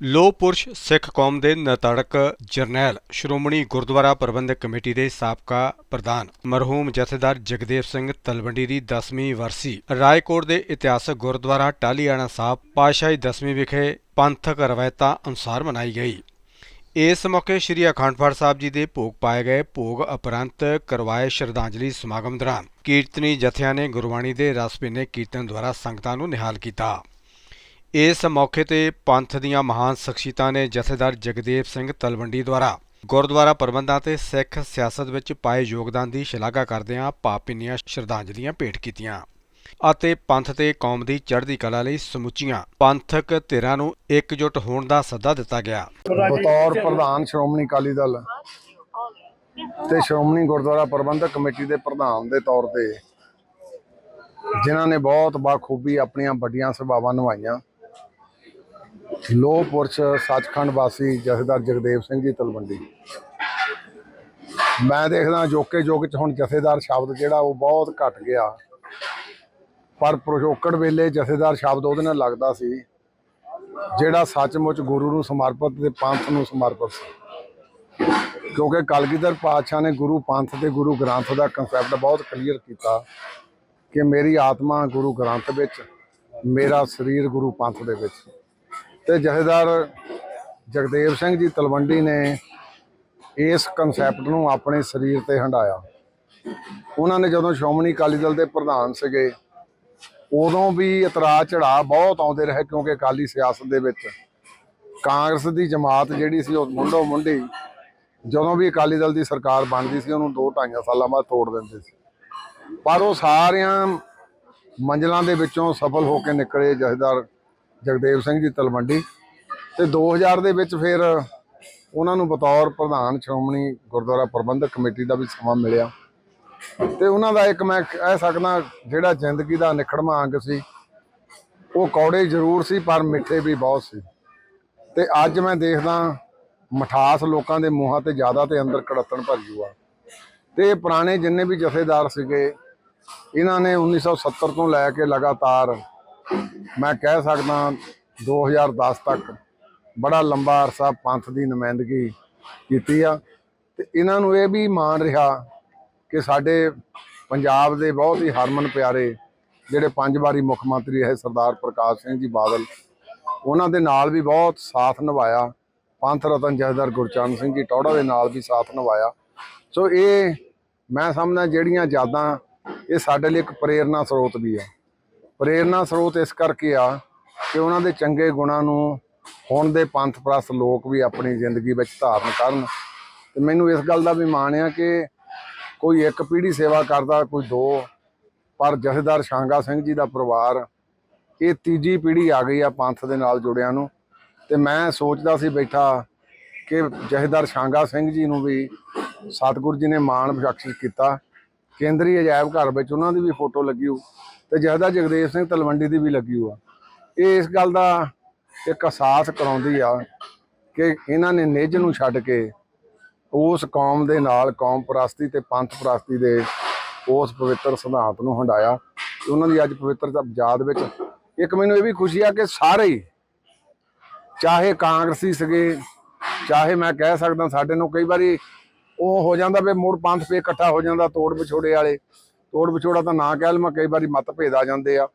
ਲੋ ਪੁਰਸ਼ ਸਿੱਖ ਕੌਮ ਦੇ ਨਤੜਕ ਜਰਨੈਲ ਸ਼੍ਰੋਮਣੀ ਗੁਰਦੁਆਰਾ ਪ੍ਰਬੰਧਕ ਕਮੇਟੀ ਦੇ ਸਾਬਕਾ ਪ੍ਰਧਾਨ ਮਰਹੂਮ ਜਥੇਦਾਰ ਜਗਦੇਵ ਸਿੰਘ ਤਲਵੰਡੀ ਦੀ 10ਵੀਂ ਵਰਸੀ ਰਾਏਕੋਟ ਦੇ ਇਤਿਹਾਸਕ ਗੁਰਦੁਆਰਾ ਟਾਲੀਆਣਾ ਸਾਹਿਬ ਪਾਤਸ਼ਾਹੀ 10ਵੀਂ ਵਿਖੇ ਪੰਥਕ ਰਵਾਇਤਾਂ ਅਨੁਸਾਰ ਮਨਾਈ ਗਈ। ਇਸ ਮੌਕੇ ਸ੍ਰੀ ਅਖੰਡ ਪਾਠ ਸਾਹਿਬ ਜੀ ਦੇ ਭੋਗ ਪਾਏ ਗਏ ਭੋਗ ਉਪਰੰਤ ਕਰਵਾਏ ਸ਼ਰਧਾਂਜਲੀ ਸਮਾਗਮ ਦੌਰਾਨ ਕੀਰਤਨੀ ਜਥਿਆਂ ਨੇ ਗੁਰਬਾਣੀ ਦੇ ਰਸ ਭਿੰਨੇ ਕੀਰਤਨ ਦੁਆਰਾ ਸੰਗਤਾਂ ਨੂੰ ਨਿਹਾਲ ਕੀਤਾ। ਇਸ ਮੌਕੇ ਤੇ ਪੰਥ ਦੀਆਂ ਮਹਾਨ ਸ਼ਖਸੀਅਤਾਂ ਨੇ ਜਥੇਦਾਰ ਜਗਦੇਵ ਸਿੰਘ ਤਲਵੰਡੀ ਦੁਆਰਾ ਗੁਰਦੁਆਰਾ ਪ੍ਰਬੰਧਾਂ ਤੇ ਸਿੱਖ ਸਿਆਸਤ ਵਿੱਚ ਪਾਏ ਯੋਗਦਾਨ ਦੀ ਸ਼ਲਾਘਾ ਕਰਦਿਆਂ ਭਾਵਭਿੰਨੀਆਂ ਸ਼ਰਧਾਂਜਲੀਆਂ ਭੇਟ ਕੀਤੀਆਂ ਅਤੇ ਪੰਥ ਤੇ ਕੌਮ ਦੀ ਚੜ੍ਹਦੀ ਕਲਾ ਲਈ ਸਮੁੱਚੀਆਂ ਪੰਥਕ ਧਿਰਾਂ ਨੂੰ ਇਕਜੁੱਟ ਹੋਣ ਦਾ ਸੱਦਾ ਦਿੱਤਾ ਗਿਆ। ਬਤੌਰ ਪ੍ਰਧਾਨ ਸ਼੍ਰੋਮਣੀ ਅਕਾਲੀ ਦਲ ਤੇ ਸ਼੍ਰੋਮਣੀ ਗੁਰਦੁਆਰਾ ਪ੍ਰਬੰਧਕ ਕਮੇਟੀ ਦੇ ਪ੍ਰਧਾਨ ਦੇ ਤੌਰ ਤੇ ਜਿਨ੍ਹਾਂ ਨੇ ਬਹੁਤ ਬਾਖੂਬੀ ਆਪਣੀਆਂ ਵੱਡੀਆਂ ਸੇਵਾਵਾਂ ਨਿਭਾਈਆਂ। ਲੋਹ ਪੁਰਸ਼, ਸੱਚਖੰਡ ਵਾਸੀ ਜਥੇਦਾਰ ਜਗਦੇਵ ਸਿੰਘ ਜੀ ਤਲਵੰਡੀ। ਮੈਂ ਦੇਖਦਾ ਜੋਕੇ ਜੋਗ ਚ ਹੁਣ ਜਥੇਦਾਰ ਸ਼ਬਦ ਜਿਹੜਾ ਉਹ ਬਹੁਤ ਘਟ ਗਿਆ। ਪਰ ਪ੍ਰਜੋਕੜ ਵੇਲੇ ਜਥੇਦਾਰ ਸ਼ਬਦ ਉਹਦੇ ਨਾਲ ਲੱਗਦਾ ਸੀ, ਜਿਹੜਾ ਸੱਚਮੁੱਚ ਗੁਰੂ ਨੂੰ ਸਮਰਪਿਤ ਤੇ ਪੰਥ ਨੂੰ ਸਮਰਪਿਤ ਸੀ। ਕਿਉਂਕਿ ਕਲਗੀਧਰ ਪਾਤਸ਼ਾਹ ਨੇ ਗੁਰੂ ਪੰਥ ਤੇ ਗੁਰੂ ਗ੍ਰੰਥ ਦਾ ਕਨਸੈਪਟ ਬਹੁਤ ਕਲੀਅਰ ਕੀਤਾ ਕਿ ਮੇਰੀ ਆਤਮਾ ਗੁਰੂ ਗ੍ਰੰਥ ਵਿੱਚ, ਮੇਰਾ ਸਰੀਰ ਗੁਰੂ ਪੰਥ ਦੇ ਵਿੱਚ। ਤੇ ਜਥੇਦਾਰ ਜਗਦੇਵ ਸਿੰਘ ਜੀ ਤਲਵੰਡੀ ਨੇ ਇਸ ਕਨਸੈਪਟ ਨੂੰ ਆਪਣੇ ਸਰੀਰ ਤੇ ਹੰਡਾਇਆ ਉਹਨਾਂ ਨੇ ਜਦੋਂ ਸ਼੍ਰੋਮਣੀ ਅਕਾਲੀ ਦਲ ਦੇ ਪ੍ਰਧਾਨ ਸੀਗੇ, ਉਦੋਂ ਵੀ ਇਤਰਾਜ਼ ਚੜਾ ਬਹੁਤ ਆਉਂਦੇ ਰਹੇ ਕਿਉਂਕਿ ਅਕਾਲੀ ਸਿਆਸਤ ਦੇ ਵਿੱਚ ਕਾਂਗਰਸ ਦੀ ਜਮਾਤ ਜਿਹੜੀ ਸੀ ਉਹ ਮੁੰਡੋ ਮੁੰਡੀ, ਜਦੋਂ ਵੀ ਅਕਾਲੀ ਦਲ ਦੀ ਸਰਕਾਰ ਬਣਦੀ ਸੀ, ਉਹਨੂੰ ਦੋ ਢਾਈਆਂ ਸਾਲਾਂ ਬਾਅਦ ਤੋੜ ਦਿੰਦੇ ਸੀ। ਪਰ ਉਹ ਸਾਰਿਆਂ ਮੰਜ਼ਲਾਂ ਦੇ ਵਿੱਚੋਂ ਸਫਲ ਹੋ ਕੇ ਨਿਕਲੇ ਜਥੇਦਾਰ ਜਗਦੇਵ ਸਿੰਘ ਜੀ ਤਲਵੰਡੀ ਤੇ 2000 ਦੇ ਵਿੱਚ ਫਿਰ ਉਹਨਾਂ ਨੂੰ ਬਤੌਰ ਪ੍ਰਧਾਨ ਸ਼੍ਰੋਮਣੀ ਗੁਰਦੁਆਰਾ ਪ੍ਰਬੰਧਕ ਕਮੇਟੀ ਦਾ ਵੀ ਸਮਾਂ ਮਿਲਿਆ। ਤੇ ਉਹਨਾਂ ਦਾ ਇੱਕ ਮੈਂ ਕਹਿ ਸਕਦਾ ਜਿਹੜਾ ਜ਼ਿੰਦਗੀ ਦਾ ਨਿਖੜਵਾਂ ਅੰਗ ਸੀ, ਉਹ ਕੌੜੇ ਜ਼ਰੂਰ ਸੀ ਪਰ ਮਿੱਠੇ ਵੀ ਬਹੁਤ ਸੀ। ਤੇ ਅੱਜ ਮੈਂ ਦੇਖਦਾ ਮਠਾਸ ਲੋਕਾਂ ਦੇ ਮੂੰਹਾਂ ਤੇ ਜ਼ਿਆਦਾ ਤੇ ਅੰਦਰ ਕੜਤਣ ਭਰ ਜੂਆ ਤੇ ਪੁਰਾਣੇ ਜਿੰਨੇ ਵੀ ਜਥੇਦਾਰ ਸੀਗੇ, ਇਹਨਾਂ ਨੇ 1970 ਤੋਂ ਲੈ ਕੇ ਲਗਾਤਾਰ ਮੈਂ ਕਹਿ ਸਕਦਾ 2010 ਤੱਕ ਬੜਾ ਲੰਬਾ ਅਰਸਾ ਪੰਥ ਦੀ ਨੁਮਾਇੰਦਗੀ ਕੀਤੀ ਆ। ਤੇ ਇਹਨਾਂ ਨੂੰ ਇਹ ਵੀ ਮਾਣ ਰਿਹਾ ਕਿ ਸਾਡੇ ਪੰਜਾਬ ਦੇ ਬਹੁਤ ਹੀ ਹਰਮਨ ਪਿਆਰੇ ਜਿਹੜੇ ਪੰਜ ਵਾਰੀ ਮੁੱਖ ਮੰਤਰੀ ਰਹੇ ਸਰਦਾਰ ਪ੍ਰਕਾਸ਼ ਸਿੰਘ ਜੀ ਬਾਦਲ, ਉਹਨਾਂ ਦੇ ਨਾਲ ਵੀ ਬਹੁਤ ਸਾਥ ਨਿਭਾਇਆ। ਪੰਥ ਰਤਨ ਜਥੇਦਾਰ ਗੁਰਚਰਨ ਸਿੰਘ ਜੀ ਟੌੜਾ ਦੇ ਨਾਲ ਵੀ ਸਾਥ ਨਿਭਾਇਆ। ਸੋ ਇਹ ਮੈਂ ਸਮਝਦਾ ਜਿਹੜੀਆਂ ਯਾਦਾਂ, ਇਹ ਸਾਡੇ ਲਈ ਇੱਕ ਪ੍ਰੇਰਨਾ ਸਰੋਤ ਵੀ ਆ। ਪ੍ਰੇਰਨਾ ਸਰੋਤ ਇਸ ਕਰਕੇ ਆ ਕਿ ਉਹਨਾਂ ਦੇ ਚੰਗੇ ਗੁਣਾਂ ਨੂੰ ਹੁਣ ਦੇ ਪੰਥ ਪ੍ਰਸਤ ਲੋਕ ਵੀ ਆਪਣੀ ਜ਼ਿੰਦਗੀ ਵਿੱਚ ਧਾਰਨ ਕਰਨ। ਤੇ ਮੈਨੂੰ ਇਸ ਗੱਲ ਦਾ ਵੀ ਮਾਣ ਆ ਕਿ ਕੋਈ ਇੱਕ ਪੀੜ੍ਹੀ ਸੇਵਾ ਕਰਦਾ, ਕੋਈ ਦੋ, ਪਰ ਜਥੇਦਾਰ ਸ਼ਾਂਗਾ ਸਿੰਘ ਜੀ ਦਾ ਪਰਿਵਾਰ, ਇਹ ਤੀਜੀ ਪੀੜ੍ਹੀ ਆ ਗਈ ਆ ਪੰਥ ਦੇ ਨਾਲ ਜੁੜਿਆਂ ਨੂੰ। ਤੇ ਮੈਂ ਸੋਚਦਾ ਸੀ ਬੈਠਾ ਕਿ ਜਥੇਦਾਰ ਸ਼ਾਂਗਾ ਸਿੰਘ ਜੀ ਨੂੰ ਵੀ ਸਤਿਗੁਰੂ ਜੀ ਨੇ ਮਾਣ ਬਖਸ਼ਿਸ਼ ਕੀਤਾ। ਕੇਂਦਰੀ ਅਜਾਇਬ ਘਰ ਵਿੱਚ ਉਹਨਾਂ ਦੀ ਵੀ ਫੋਟੋ ਲੱਗੀ ਹੋ ਤੇ ਜਥੇਦਾਰ ਜਗਦੇਵ ਸਿੰਘ ਤਲਵੰਡੀ ਦੀ ਵੀ ਲੱਗੀ ਹੋ ਆ ਇਹ ਇਸ ਗੱਲ ਦਾ ਇੱਕ ਅਹਿਸਾਸ ਕਰਾਉਂਦੀ ਆ ਕਿ ਇਹਨਾਂ ਨੇ ਨਿੱਜ ਨੂੰ ਛੱਡ ਕੇ ਉਸ ਕੌਮ ਦੇ ਨਾਲ, ਕੌਮ ਪ੍ਰਸਤੀ ਤੇ ਪੰਥ ਪ੍ਰਸਤੀ ਦੇ ਉਸ ਪਵਿੱਤਰ ਸਿਧਾਂਤ ਨੂੰ ਹੰਡਾਇਆ ਉਹਨਾਂ ਦੀ ਅੱਜ ਪਵਿੱਤਰ ਯਾਦ ਵਿੱਚ ਇੱਕ ਮੈਨੂੰ ਇਹ ਵੀ ਖੁਸ਼ੀ ਆ ਕਿ ਸਾਰੇ ਹੀ, ਚਾਹੇ ਕਾਂਗਰਸੀ ਸੀਗੇ, ਚਾਹੇ ਮੈਂ ਕਹਿ ਸਕਦਾ ਸਾਡੇ ਨੂੰ ਕਈ ਵਾਰੀ ਉਹ ਹੋ ਜਾਂਦਾ ਵੀ ਮੁੜ ਪੰਥ ਪੇ ਇਕੱਠਾ ਹੋ ਜਾਂਦਾ ਤੋੜ ਵਿਛੋੜੇ ਵਾਲੇ ਤੋੜ ਵਿਛੋੜਾ ਤਾਂ ਨਾ ਕਹਿ ਲਵਾਂ, ਕਈ ਵਾਰੀ ਮਤਭੇਦ ਆ ਜਾਂਦੇ ਆ।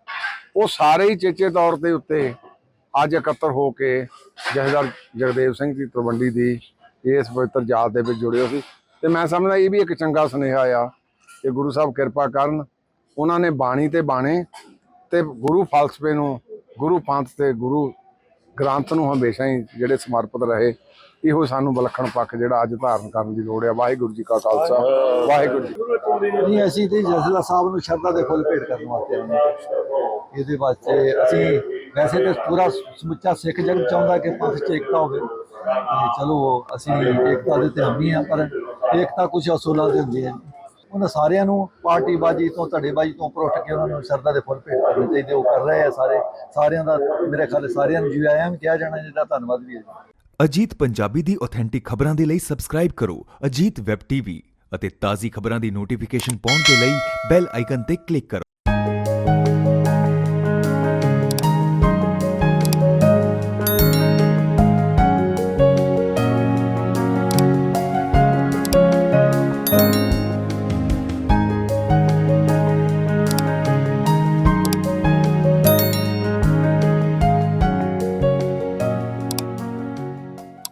ਉਹ ਸਾਰੇ ਹੀ ਚੇਚੇ ਤੌਰ ਤੇ ਉੱਤੇ ਅੱਜ ਇਕੱਤਰ ਹੋ ਕੇ ਜਥੇਦਾਰ ਜਗਦੇਵ ਸਿੰਘ ਜੀ ਤਲਵੰਡੀ ਦੀ, ਇਸ ਪਵਿੱਤਰ ਜਾਤ ਦੇ ਵਿੱਚ ਜੁੜੇ ਹੋ ਸੀ। ਤੇ ਮੈਂ ਸਮਝਦਾ ਇਹ ਵੀ ਇੱਕ ਚੰਗਾ ਸੁਨੇਹਾ ਆ ਕਿ ਗੁਰੂ ਸਾਹਿਬ ਕਿਰਪਾ ਕਰਨ, ਉਹਨਾਂ ਨੇ ਬਾਣੀ ਤੇ ਬਾਣੇ ਤੇ ਗੁਰੂ ਫਲਸਫੇ ਨੂੰ, ਗੁਰੂ ਪੰਥ ਤੇ ਗੁਰੂ ਗ੍ਰੰਥ ਨੂੰ ਹਮੇਸ਼ਾ ਹੀ ਜਿਹੜੇ ਸਮਰਪਿਤ ਰਹੇ, ਇਹੋ ਸਾਨੂੰ ਵਿਲੱਖਣ ਪੱਖ ਜਿਹੜਾ ਅੱਜ ਧਾਰਨ ਕਰਨ ਦੀ ਲੋੜ ਹੈ। ਵਾਹਿਗੁਰੂ ਜੀ ਕਾ ਖਾਲਸਾ, ਵਾਹਿਗੁਰੂ ਜੀ ਨਹੀਂ, ਅਸੀਂ ਤੇ ਜਸਲਾ ਸਾਹਿਬ ਨੂੰ ਸ਼ਰਧਾ ਦੇ ਫੁੱਲ ਭੇਟ ਕਰਨ ਵਾਸਤੇ ਆਏ ਹਾਂ। ਇਹਦੇ ਵਾਸਤੇ ਅਸੀਂ ਵੈਸੇ ਤੇ ਪੂਰਾ ਸਮੁੱਚਾ ਸਿੱਖ ਜਗਤ ਚਾਹੁੰਦਾ ਕਿ ਪੰਥ 'ਚ ਏਕਤਾ ਹੋਵੇ। ਤੇ ਚਲੋ, ਅਸੀਂ ਏਕਤਾ ਦੇ ਤੇ ਹਮੀ ਆ ਪਰ ਏਕਤਾ ਕੁਝ ਅਸੂਲਾਂ ਦੇ ਹੁੰਦੀ ਹੈ ਉਹਨਾਂ ਸਾਰਿਆਂ ਨੂੰ ਪਾਰਟੀ ਬਾਜੀ ਤੋਂ ਧੜੇਬਾਜੀ ਤੋਂ ਉੱਪਰ ਉੱਠ ਕੇ ਉਹਨਾਂ ਨੂੰ ਸ਼ਰਧਾ ਦੇ ਫੁੱਲ ਭੇਟ ਕਰਨੇ ਚਾਹੀਦੇ, ਉਹ ਕਰ ਰਹੇ ਆ ਸਾਰੇ। ਸਾਰਿਆਂ ਦਾ, ਮੇਰੇ ਖਿਆਲ ਸਾਰਿਆਂ ਨੂੰ ਜੀ ਆਇਆਂ ਕਿਹਾ ਜਾਣਾ, ਜਿਹਦਾ ਧੰਨਵਾਦ ਵੀ ਹੈ ਅਜੀਤ ਪੰਜਾਬੀ ਦੀ ਆਥੈਂਟਿਕ ਖਬਰਾਂ ਦੇ ਲਈ ਸਬਸਕ੍ਰਾਈਬ ਕਰੋ, ਅਜੀਤ ਵੈਬ ਟੀਵੀ ਅਤੇ ਤਾਜ਼ੀ ਖਬਰਾਂ ਦੀ ਨੋਟੀਫਿਕੇਸ਼ਨ ਪਾਉਣ ਦੇ ਲਈ ਬੈਲ ਆਈਕਨ ਤੇ ਕਲਿੱਕ ਕਰੋ।